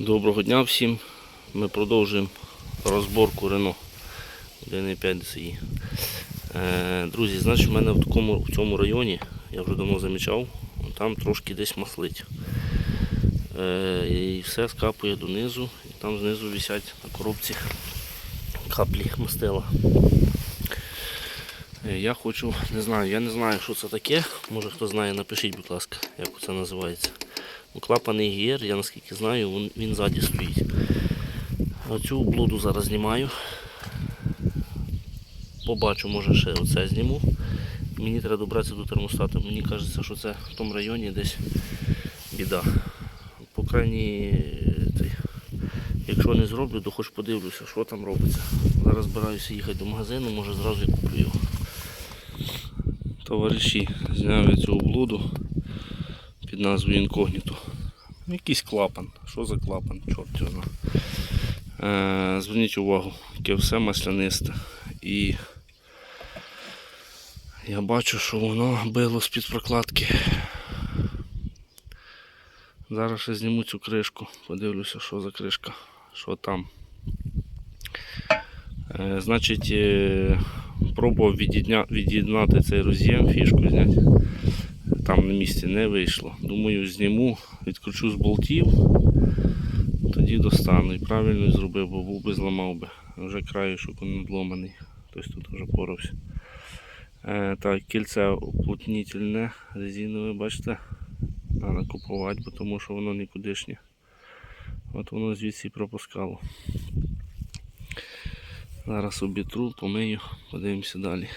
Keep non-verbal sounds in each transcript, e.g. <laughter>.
Доброго дня всім. Ми продовжуємо розборку Renault 1.5 DCI. Е, Друзі, значить, в мене в, такому, в цьому районі, я вже давно замічав, там трошки десь маслить. Е, І все скапує донизу, і там знизу висять на коробці каплі мастила. Е, Я хочу, не знаю, я не знаю, що це таке. Може хто знає, напишіть, будь ласка, як це називається. Ну, Клапан ігр, я наскільки знаю, він, він ззаді стоїть. Оцю блуду зараз знімаю. Побачу, може ще оце зніму. Мені треба добратися до термостату. Мені кажеться, що це в тому районі десь біда. По крайній, якщо не зроблю, то хоч подивлюся, що там робиться. Зараз збираюся їхати до магазину, може зразу і куплю його. Товариші, зняв я цю облуду під назвою інкогніто. Якийсь клапан. Що за клапан? Чорт його. Е, зверніть увагу, яке все маслянисте. І я бачу, що воно било з-під прокладки. Зараз ще зніму цю кришку, подивлюся, що за кришка, що там. Е, значить, е, пробував від'єднати цей роз'єм, фішку зняти там на місці не вийшло. Думаю, зніму, відкручу з болтів, тоді достану. І правильно зробив, бо був би зламав би. Вже краєшок він надломаний. Хтось тут вже порався. Е, так, кільце уплотнительне, резинове, бачите? Треба купувати, бо тому що воно нікудишнє. От воно звідси пропускало. Зараз обітру, помию, подивимося далі.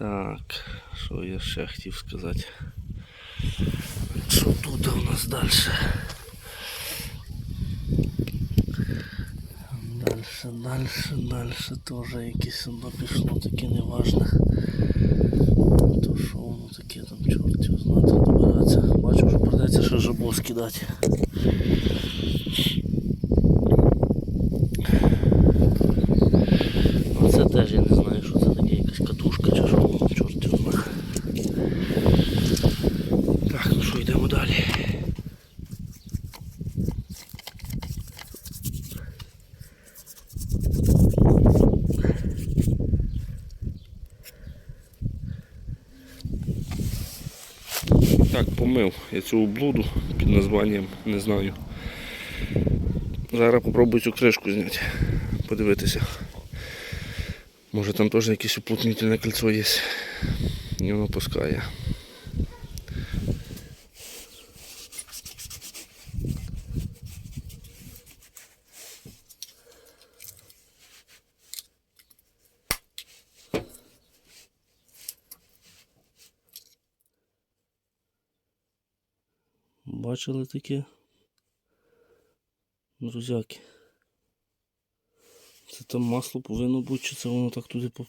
Так, що я ще хотів сказати? Що тут у нас далі? Дальше, дальше, дальше теж якесь воно пішло таке неважне. То що воно таке там, чорт його знати, добиратися. Бачу, що придеться ще жабо скидати. Так, я цю облуду під названням, не знаю. Зараз попробую цю кришку зняти, подивитися. Може там теж якесь уплотнительне кільцо є. І воно пускає. Бачили таке? Друзяки. Це там масло повинно бути, чи це воно так туди поп...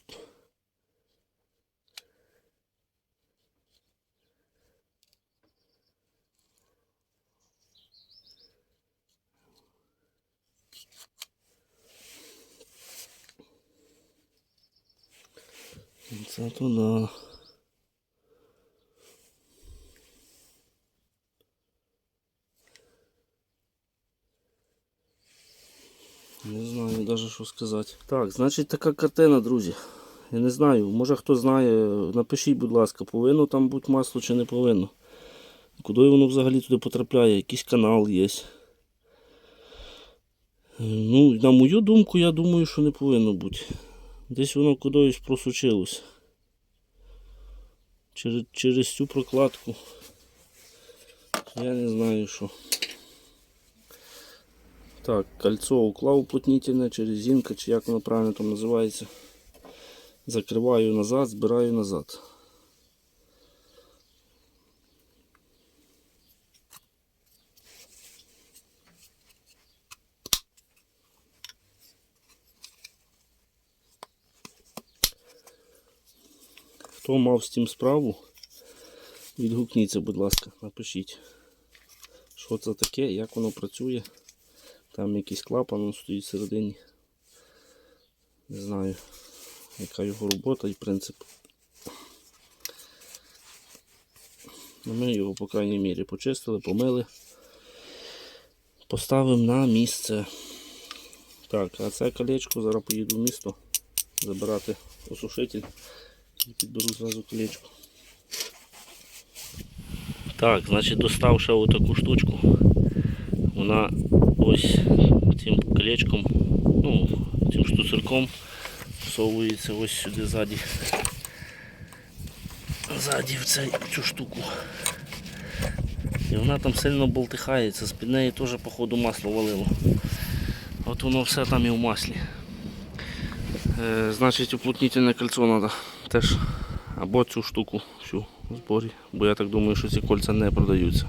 Це туди. Не знаю навіть що сказати. Так, значить така картина, друзі. Я не знаю, може хто знає, напишіть, будь ласка, повинно там бути масло чи не повинно. Куди воно взагалі туди потрапляє, якийсь канал є. Ну, на мою думку, я думаю, що не повинно бути. Десь воно кудись просучилось. Через, через цю прокладку. Я не знаю що. Так, кольцо уклав уплотнительне чи резинка, чи як воно правильно там називається. Закриваю назад, збираю назад. Хто мав з тим справу, відгукніться, будь ласка, напишіть, що це таке, як воно працює. Там якийсь клапан стоїть всередині. Не знаю, яка його робота і принцип. Ну, Ми його, по крайній мірі, почистили, помили. Поставимо на місце. Так, а це колечко зараз поїду в місто забирати осушитель і підберу зразу колечко. Так, значить достав ще отаку штучку. Вона ось цим колечком, ну, цим штуцерком всовується ось сюди ззаді. Ззаді в цю штуку. І вона там сильно болтихається, з-під неї теж походу масло валило. От воно все там і в маслі. Е, значить уплотнительне кольцо треба теж або цю штуку всю в зборі, бо я так думаю, що ці кольця не продаються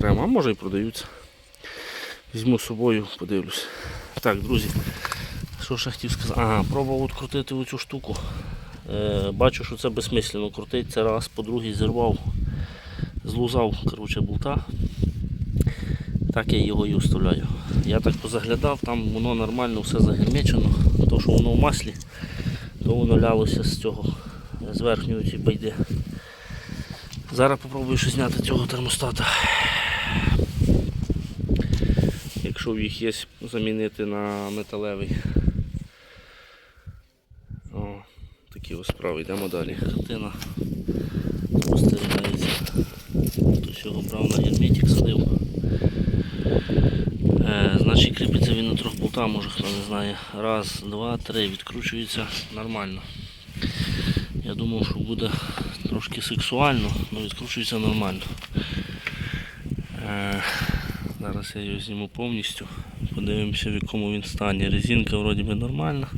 окремо, а може і продаються. Візьму з собою, подивлюсь. Так, друзі, що ще хотів сказати? Ага, пробував відкрутити оцю штуку. Е, бачу, що це безсмислено крутить. Це раз, по-друге, зірвав, злузав коротше, болта. Так я його і оставляю. Я так позаглядав, там воно нормально все загермечено. То, що воно в маслі, то воно лялося з цього, з верхньої ці байди. Зараз попробую ще зняти цього термостата. Якщо в їх є, замінити на металевий. О, такі ось справи. Йдемо далі. Картина спостерігається. Хтось його брав на герметик садив. Е, значить кріпиться він на трьох болтах, може хто не знає. Раз, два, три, відкручується нормально. Я думав, що буде трошки сексуально, але відкручується нормально. Е, зараз я його зніму повністю. Подивимося в якому він стані. Резинка вроді би нормальна.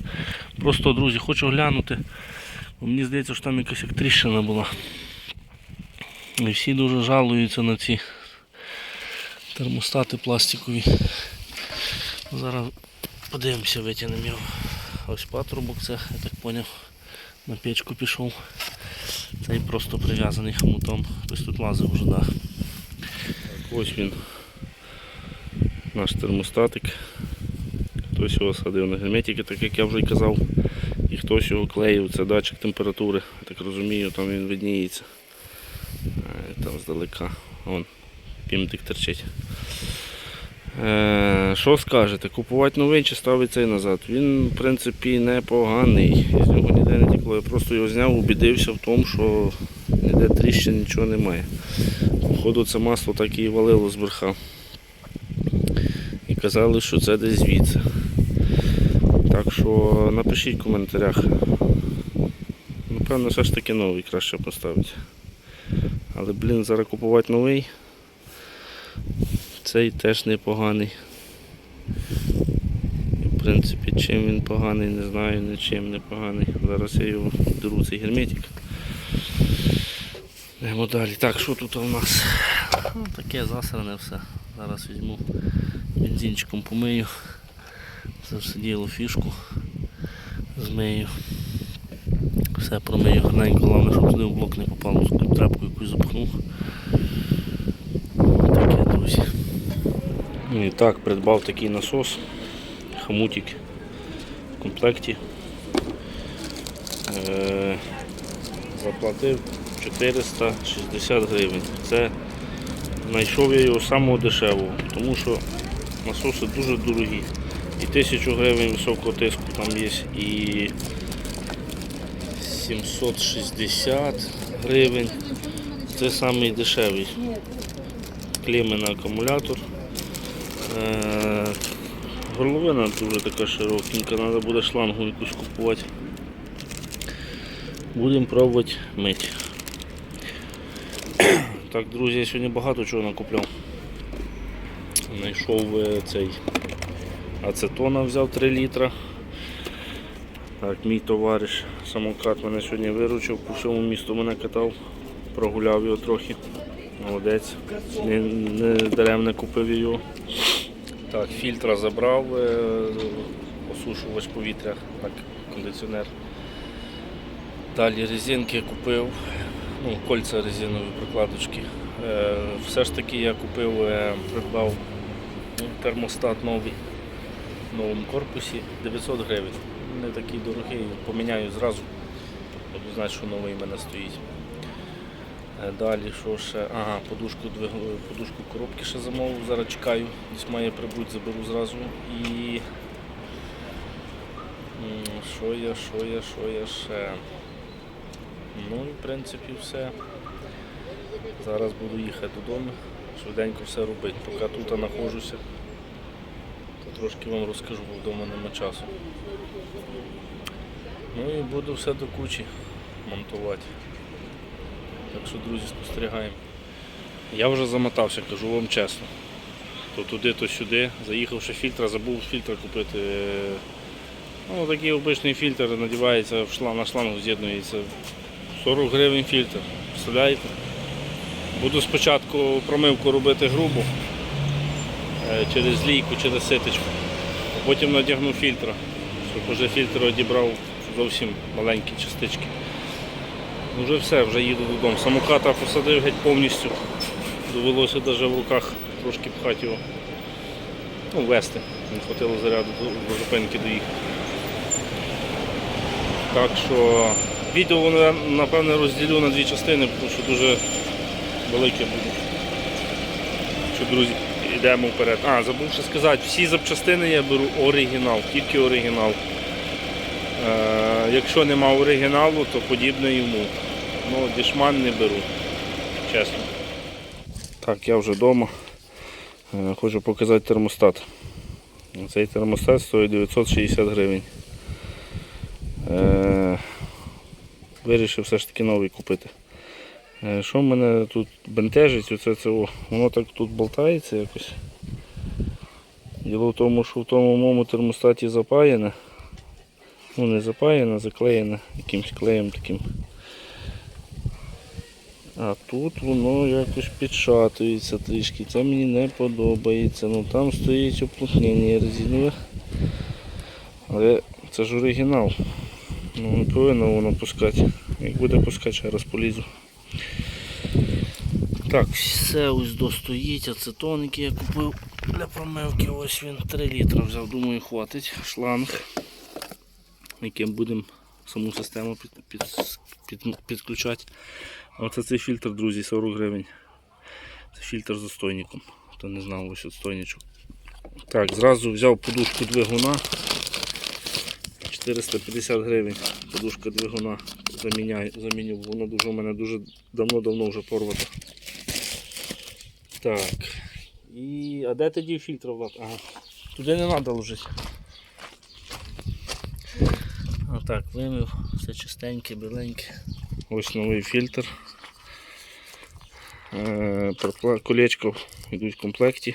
Просто, друзі, хочу глянути. Бо мені здається, що там якась як тріщина була. І всі дуже жалуються на ці термостати пластикові. Зараз подивимося, витягнемо його. Ось патрубок це, я так зрозумів, на печку пішов. Цей просто прив'язаний хомутом. Хтось тут лазив вже, да. Так, ось він. Наш термостатик. Хтось його садив на герметики, так як я вже й казав. І хтось його клеїв, це датчик температури. Так розумію, там він видніється. Е, Там здалека. Вон, пімтик терчить. Е, що скажете? Купувати новий чи ставити цей назад? Він, в принципі, непоганий. З нього ніде не тікло. Я просто його зняв, убідився в тому, що ніде тріщин нічого немає. Походу це масло так і валило з верха. Казали, що це десь звідси. Так що напишіть в коментарях. Напевно, все ж таки новий краще поставити. Але, блін, зараз купувати новий. Цей теж непоганий. В принципі, чим він поганий, не знаю, нічим не поганий. Зараз я його беру цей герметик. Йдемо далі. Так, що тут у нас? Ну, таке засране все. Зараз візьму бензинчиком помию. Це все діло фішку. Змию. Все промию гарненько, головне, щоб туди в блок не попало, щоб тряпку якусь запхнув. Таке, друзі. Ну І так, придбав такий насос, хомутик в комплекті. Е, заплатив 460 гривень. Це знайшов я його самого дешевого, тому що насоси дуже дорогі. І 1000 гривень високого тиску там є, і 760 гривень. Це самий дешевий. Акумулятор. Е, Горловина дуже така широкенька, треба буде шлангу якусь купувати. Будемо пробувати мити. Так, друзі, я сьогодні багато чого накупляв. Знайшов е, цей ацетона, взяв 3 літра. Так, мій товариш самокат мене сьогодні виручив, по всьому місту мене катав, прогуляв його трохи. Молодець. Не, не даремно купив його. Так, фільтра забрав, е, осушувач повітря, так, кондиціонер. Далі резинки купив, ну, кольця резинові прокладочки. Е, все ж таки я купив, придбав термостат новий в новому корпусі 900 гривень. Не такий дорогий, поміняю зразу, буду знати, що новий в мене стоїть. Е, Далі що ще? Ага, подушку, подушку коробки ще замовив, зараз чекаю, десь має прибути, заберу зразу. І що я, що я, що я ще? Ну і в принципі все. Зараз буду їхати додому, швиденько все робити. Поки тут знаходжуся, то трошки вам розкажу, бо вдома нема часу. Ну і буду все до кучі монтувати. Так що, друзі, спостерігаємо. Я вже замотався, кажу вам чесно. То туди, то сюди. Заїхавши фільтра, забув фільтр купити. Ну, такий обичний фільтр надівається шланг, на шлангу з'єднується. 40 гривень фільтр. Представляєте? Буду спочатку промивку робити грубо е, через лійку, через ситочку. Потім надягну фільтр, щоб вже фільтр одібрав зовсім маленькі частички. Вже все, вже їду додому. Самоката посадив геть повністю. Довелося навіть в руках трошки пхати його. Ну, вести. Не хватило заряду до зупинки доїхати. Так що відео напевне розділю на дві частини, тому що дуже велике буде. Що, друзі, йдемо вперед. А, забув ще сказати, всі запчастини я беру оригінал, тільки оригінал. Е, якщо нема оригіналу, то подібне йому. Ну, дешман не беру, чесно. Так, я вже вдома. Е, Хочу показати термостат. Цей термостат стоїть 960 гривень. Е, Вирішив все ж таки новий купити. Е, Що мене тут бентежить, оце це, воно так тут болтається якось. Діло в тому, що в тому моєму термостаті запаяне. Ну не запаяне, заклеєне якимось клеєм таким. А тут воно якось підшатується трішки. Це мені не подобається. Ну там стоїть оплотнення резинове. Але це ж оригінал. Ну не повинно воно пускати. Як буде пускати, ще раз полізу. Так, все ось достоїть, ацетон, який я купив для промивки. Ось він 3 літра взяв, думаю, хватить. Шланг, яким будемо саму систему під, під, під, підключати. Оце цей фільтр, друзі, 40 гривень. Це фільтр з отстойником. Хто не знав, ось отстойничок. Так, зразу взяв подушку двигуна. 450 гривень. Подушка двигуна заміняю, заміню. Воно дуже у мене дуже давно-давно вже порвато. Так. І... А де тоді фільтр, Влад? Ага. Туди не треба ложити. Отак, вимив, все чистеньке, біленьке. Ось новий фільтр. Е, Колечко йдуть в комплекті.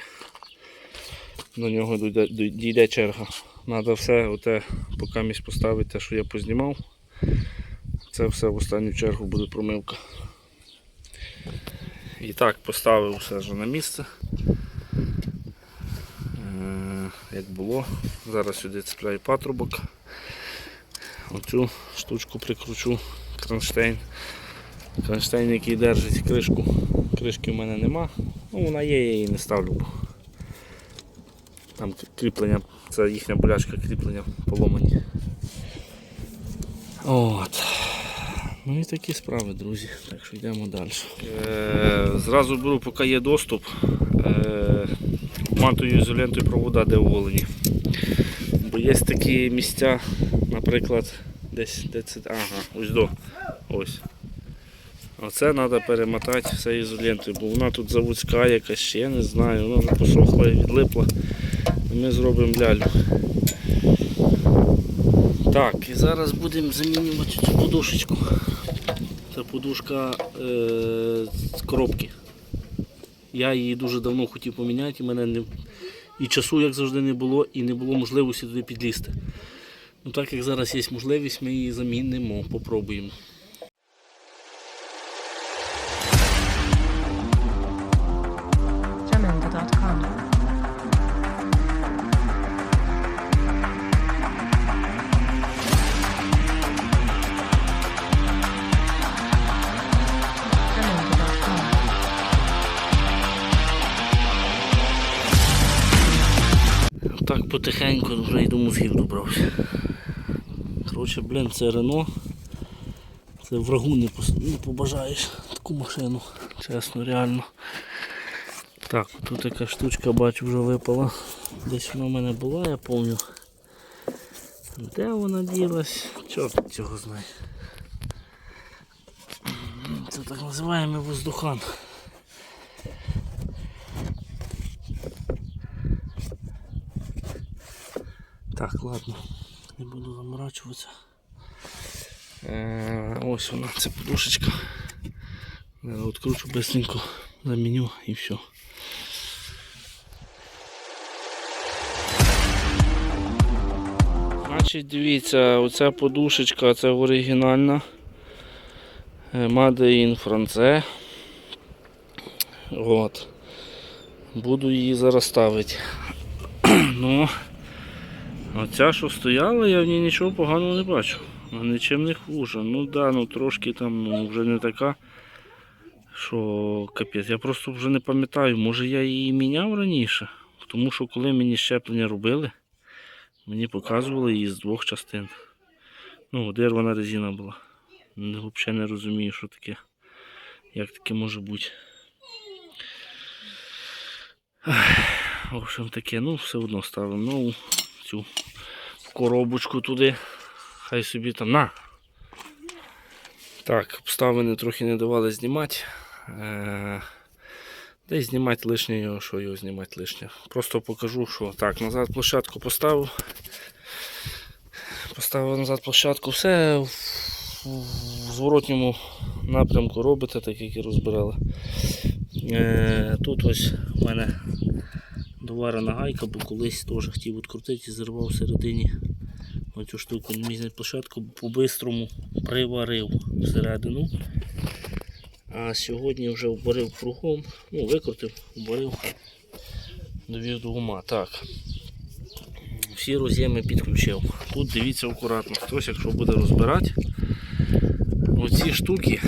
До нього дійде, черга. Треба все оте, поки місь поставити те, що я познімав. Це все в останню чергу буде промивка. І так, поставив все вже на місце. Е, Як було. Зараз сюди цепляю патрубок. Оцю штучку прикручу, кронштейн. Кронштейн, який держить кришку. Кришки в мене нема. Ну, вона є, я її не ставлю. Там кріплення, це їхня болячка кріплення поломані. От. Ну і такі справи, друзі. Так що йдемо далі. Е, зразу беру, поки є доступ. Е, обматую ізолентою провода, де оголені. Бо є такі місця, наприклад, десь де це. Ага, ось до. Ось. Оце треба перемотати все ізолентою, бо вона тут заводська якась ще, я не знаю, вона вже і відлипла. Ми зробимо лялю. Так, і зараз будемо замінювати цю подушечку. Це подушка е, з коробки. Я її дуже давно хотів поміняти, і мене не, і часу, як завжди, не було, і не було можливості туди підлізти. Ну так як зараз є можливість, ми її замінимо, попробуємо. Коротше, блін, це Рено. Це врагу не, не побажаєш. таку машину. Чесно, реально. Так, тут така штучка, бачу, вже випала. Десь вона в мене була, я пам'ятаю. Де вона ділась? Чорт цього знає. Це так називаємо воздухан. Так, ладно, не буду заморачуватися. Е, ось вона, це подушечка. Откручу быстренько, заміню і все. Значить, дивіться, оця подушечка це оригінальна. Е, Made in France. От. Буду її зараз ставити. <clears throat> ну, оця, що стояла, я в ній нічого поганого не бачу. Нічим не хуже. Ну да, ну трошки там ну, вже не така, що капець. Я просто вже не пам'ятаю, може я її міняв раніше. Тому що коли мені щеплення робили, мені показували її з двох частин. Ну, дервана резина була. Взагалі не розумію, що таке. Як таке може бути. В общем таке, ну все одно ставимо нову цю коробочку туди. Хай собі там на. Так, обставини трохи не давали знімати. Е, Десь знімати лишнє що його знімати лишнє. Просто покажу, що так, назад площадку поставив. Поставив назад площадку, все в, в зворотньому напрямку робите, так як і розбирали. Е, тут ось в мене доварена гайка, бо колись теж хотів відкрутити і зірвав всередині оцю штуку мізну площадку по-бистрому приварив всередину. А сьогодні вже вборив кругом, ну, викрутив, вборив, довів до ума. Так. Всі роз'єми підключив. Тут дивіться акуратно, хтось, якщо буде розбирати, оці штуки,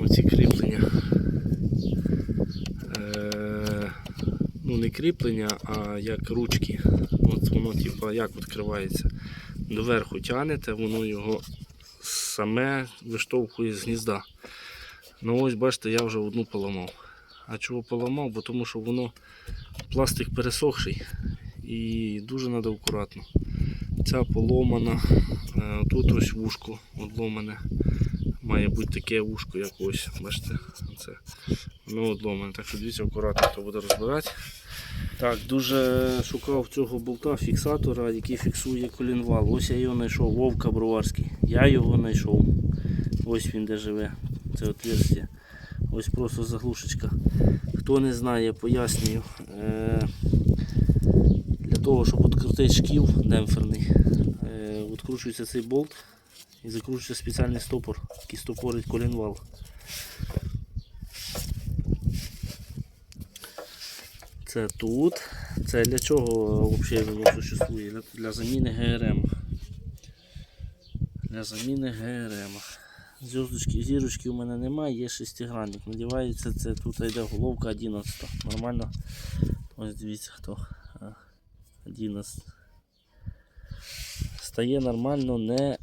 оці кріплення. Е, ну не кріплення, а як ручки. От воно типу, як відкривається. Доверху тягнете, воно його саме виштовхує з гнізда. Ну ось бачите, я вже одну поламав. А чого поламав? Бо тому що воно пластик пересохший і дуже треба акуратно. Ця поломана, Е, тут ось вушко одломане. Має бути таке вушко, як ось, бачите, це воно одломане. Так що дивіться акуратно, хто буде розбирати. Так, дуже шукав цього болта фіксатора, який фіксує колінвал. Ось я його знайшов, Вовка Броварський. Я його знайшов. Ось він де живе. Це отверстие. Ось просто заглушечка. Хто не знає, пояснюю. Е, Для того, щоб відкрутити шків демпферний, е, відкручується цей болт і закручується спеціальний стопор, який стопорить колінвал. Це тут. Це для чого взагалі воно существує? Для, для заміни ГРМ. Для заміни ГРМ. Зв'язочки, зірочки у мене немає, є шестигранник. Надівається, це тут йде головка 11. Нормально. Ось дивіться хто. 11. Стає нормально, не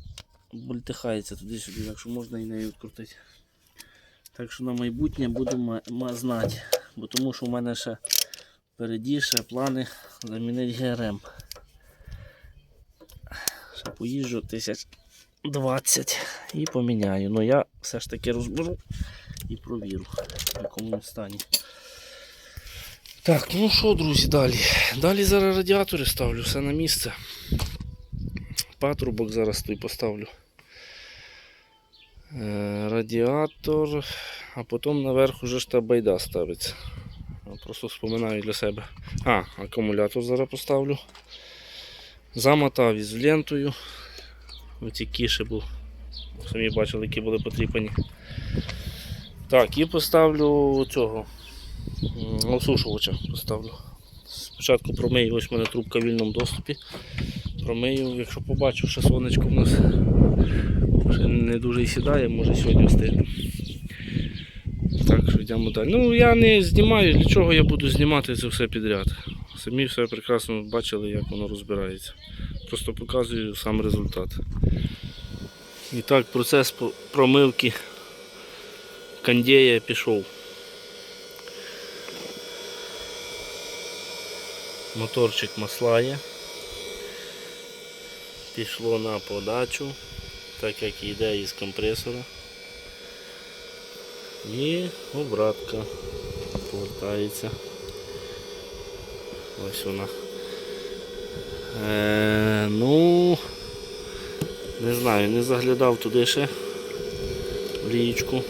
бультихається туди-сюди, так що можна і нею відкрутити. Так що на майбутнє ма- знати. Бо тому що в мене ще впереді ще плани замінити ГРМ. Ще поїжджу тисяч 20 і поміняю. Ну я все ж таки розберу і провірю, в якому він стані. Так, ну що, друзі, далі? Далі зараз радіатори ставлю, все на місце. Патрубок зараз той поставлю. Е, радіатор, а потім наверх уже ж та байда ставиться. Просто вспоминаю для себе. А, акумулятор зараз поставлю. Замотав із лентою. Оці кіші був. Самі бачили, які були потріпані. Так, і поставлю цього осушувача. Поставлю. Спочатку промию, ось в мене трубка в вільному доступі. Промию, якщо побачу, що сонечко в нас ще не дуже і сідає, може сьогодні встигну. Йдемо далі. Ну я не знімаю, для чого я буду знімати це все підряд. Самі все прекрасно бачили, як воно розбирається. Просто показую сам результат. І так, процес промивки Кандея пішов. Моторчик маслає. Пішло на подачу, так як йде із компресора. І обратка повертається. Ось вона. Е, ну, не знаю, не заглядав туди ще в лієчку.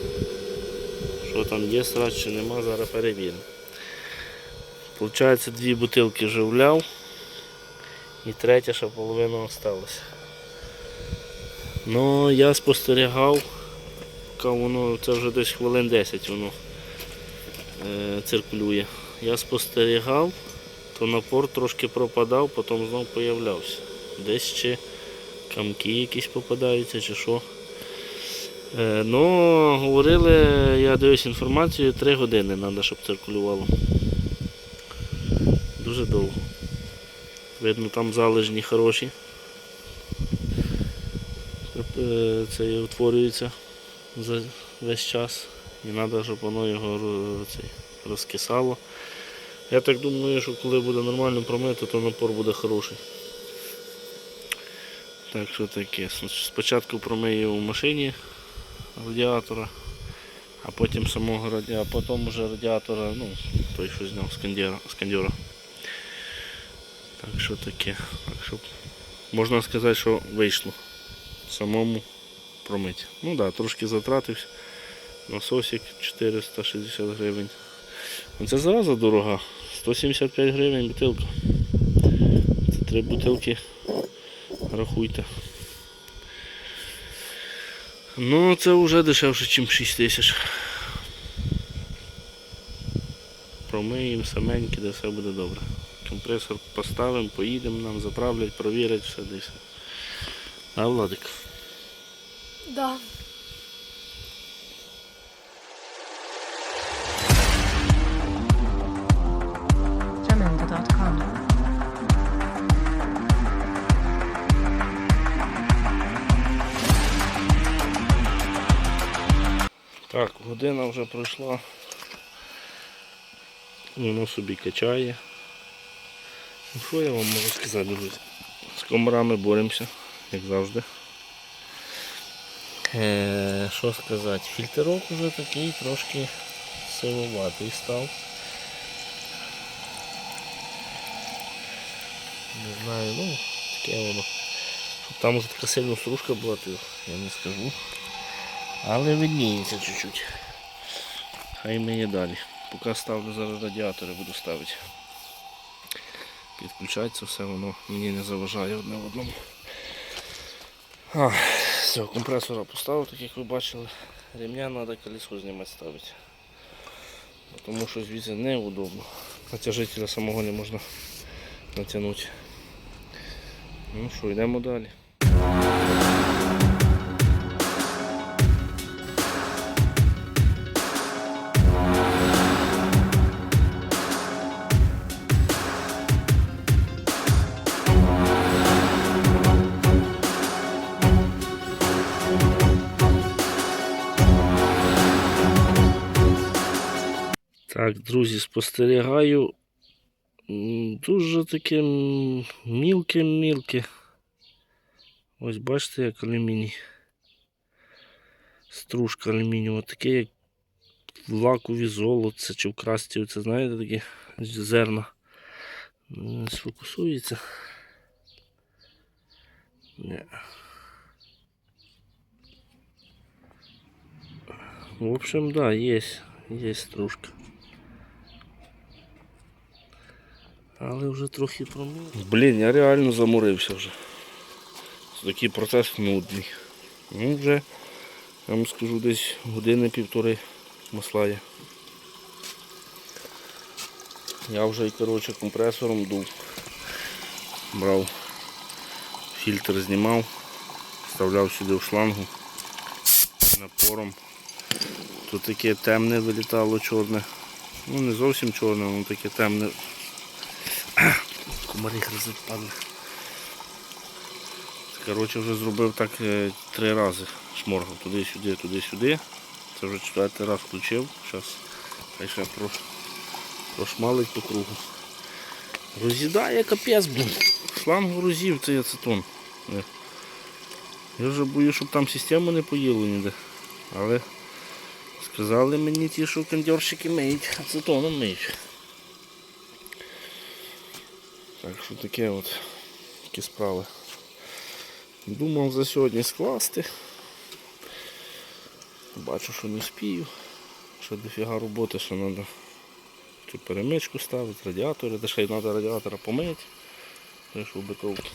Що там є срач чи нема, зараз перевіримо. Получається, дві бутилки вже вляв і третя ще половина осталася. Ну, я спостерігав, поки воно, це вже десь хвилин 10 воно е, циркулює. Я спостерігав, то напор трошки пропадав, потім знов появлявся. Десь ще камки якісь попадаються чи що. Е, ну, говорили, я дивився інформацію, 3 години треба, щоб циркулювало. Дуже довго. Видно, там залежні хороші. Е, Це утворюється за весь час. І треба, щоб воно його цей, розкисало. Я так думаю, що коли буде нормально промити, то напор буде хороший. Так що таке. Спочатку промию в машині радіатора, а потім самого радіатора, а потім вже радіатора, ну, той, що зняв з. Так що таке. Так що можна сказати, що вийшло самому промити. Ну да, трошки затратився. Насосик 460 гривень. Це зараза дорога. 175 гривень бутилка. Це три бутилки. Рахуйте. Ну, це вже дешевше, ніж 6 тисяч. Промиємо саменьки, де все буде добре. Компресор поставимо, поїдемо, нам заправлять, провірять, все десь. А Владик? Да. Jamendo.com. Так, година вже пройшла. Воно собі качає. Ну, що я вам можу сказати, друзі? З комарами боремося, як завжди. Е, що сказати, фільтрок вже такий трошки сивоватий став. Не знаю, ну, таке воно. Щоб там вже така сильна стружка була, то я не скажу. Але видніється чуть-чуть. Хай мені далі. Поки ставлю зараз радіатори, буду ставити. Підключається все, воно мені не заважає одне в одному. А, все, компресора поставив, так як ви бачили. Ремня треба колесо знімати ставити. Тому що звідси неудобно. Натяжителя самого не можна натягнути. Ну що, йдемо далі. Так, друзі, спостерігаю. Дуже таке мілке-мілке. Ось бачите, як алюміній. Стружка алюмінієва, таке, як лакові золоце чи в красті, це знаєте такі зерна. Сфокусується. Не. В общем, да, есть, есть стружка. Але вже трохи промив. Блін, я реально заморився вже. Такий процес нудний. Ну вже, я вам скажу, десь години півтори маслає. Я вже і коротше компресором дув. Брав фільтр знімав, вставляв сюди в шлангу напором. Тут таке темне вилітало чорне. Ну не зовсім чорне, воно таке темне. Комарі гризуть. Коротше, вже зробив так е, три рази. Шморгав туди-сюди, туди-сюди. Це вже четвертий раз включив. Зараз хай ще прошмалить по кругу. Роз'їдає капець, блін. Шланг грузів цей ацетон. Е. Я вже боюсь, щоб там систему не поїло ніде. Але сказали мені ті, що кондьорщики миють, ацетоном миють. Так що таке от такі справи. Думав за сьогодні скласти. Бачу, що не спію. Що дофіга роботи, що треба цю перемичку ставити, радіатори, де ще й треба радіатора помити. Битовки.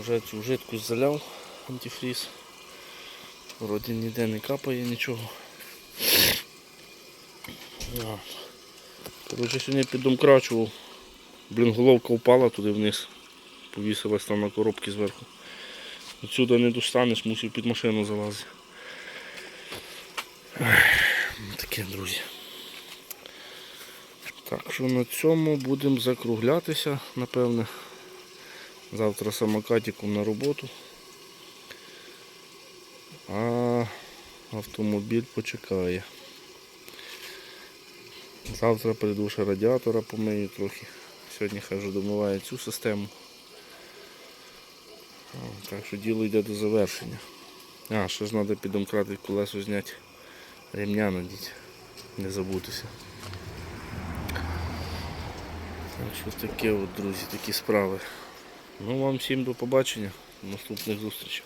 Вже цю жидкость заляв антифріз. Вроді ніде не капає нічого. Коротше, сьогодні піддомкрачував. Блін, головка впала туди вниз. Повісилась там на коробці зверху. Отсюди не достанеш, мусив під машину залазити. Таке, друзі. Так що на цьому будемо закруглятися, напевне. Завтра самокатиком на роботу. А автомобіль почекає. Завтра прийду ще радіатора помию трохи. Сьогодні хай вже домиває цю систему. Так що діло йде до завершення. А, ще ж треба піддомкрати колесо зняти. Ремня надіть. Не забутися. Так що таке от, друзі, такі справи. Ну вам всім до побачення. Наступних зустрічей.